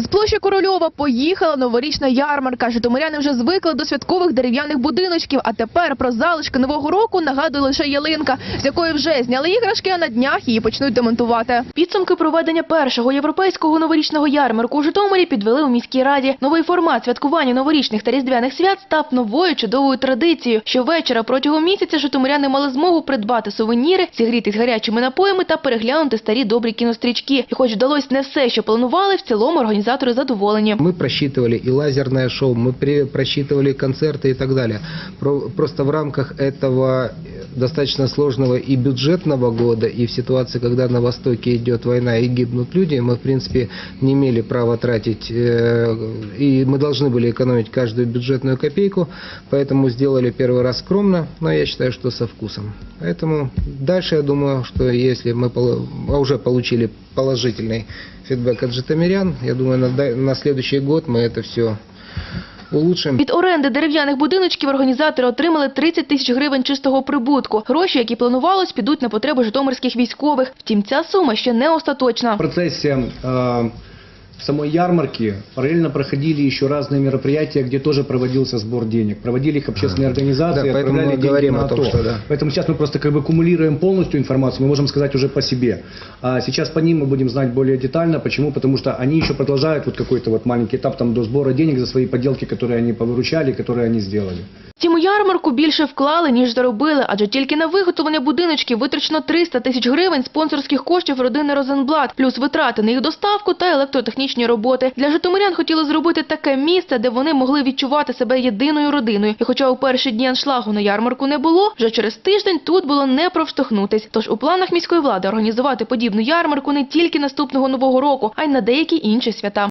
З площі Корольова поїхала новорічна ярмарка. Житомиряни вже звикли до святкових дерев'яних будиночків, а тепер про залишки нового року нагадує лише ялинка, з якої вже зняли іграшки, а на днях її почнуть демонтувати. Підсумки проведення першого європейського новорічного ярмарку у Житомирі підвели у міській раді. Новий формат святкування новорічних та різдвяних свят став новою чудовою традицією. Щовечора протягом місяця житомиряни мали змогу придбати сувеніри, зігрітись гарячими напоями та переглянути старі добрі кінострічки. І хоч вдалося не все, що планували, в цілому організатори задоволені. Мы просчитывали и лазерное шоу, мы при- просчитывали концерты и так далее. Про- Просто в рамках этого э, достаточно сложного и бюджетного года, и в ситуации, когда на Востоке идет война и гибнут люди, мы, в принципе, не имели права тратить, э, и мы должны были экономить каждую бюджетную копейку, поэтому сделали первый раз скромно, но я считаю, что со вкусом. Поэтому дальше, я думаю, что если мы а уже получили положительный фидбэк от житомирян, я думаю, на следующий год мы это все улучшим. Від оренди дерев'яних будиночків організатори отримали 30 тисяч гривень чистого прибутку. Гроші, які планувалось, підуть на потреби житомирських військових. Втім, ця сума ще не остаточна. В процессе самой ярмарки параллельно проходили еще разные мероприятия, где тоже проводился сбор денег. Проводили их общественные организации, Да, отправляли мы деньги говорим на о том, что да. Поэтому сейчас мы просто как бы кумулируем полностью информацию, мы можем сказать уже по себе. А сейчас по ним мы будем знать более детально. Почему? Потому что они еще продолжают вот какой-то вот маленький этап там до сбора денег за свои поделки, которые они повыручали, которые они сделали. Втім, у ярмарку більше вклали, ніж заробили, адже тільки на виготовлення будиночків витрачено 300 тисяч гривень спонсорських коштів родини Розенблат, плюс витрати на їх доставку та електротехнічні роботи. Для житомирян хотіли зробити таке місце, де вони могли відчувати себе єдиною родиною. І хоча у перші дні аншлагу на ярмарку не було, вже через тиждень тут було не провштовхнутись. Тож у планах міської влади організувати подібну ярмарку не тільки наступного нового року, а й на деякі інші свята.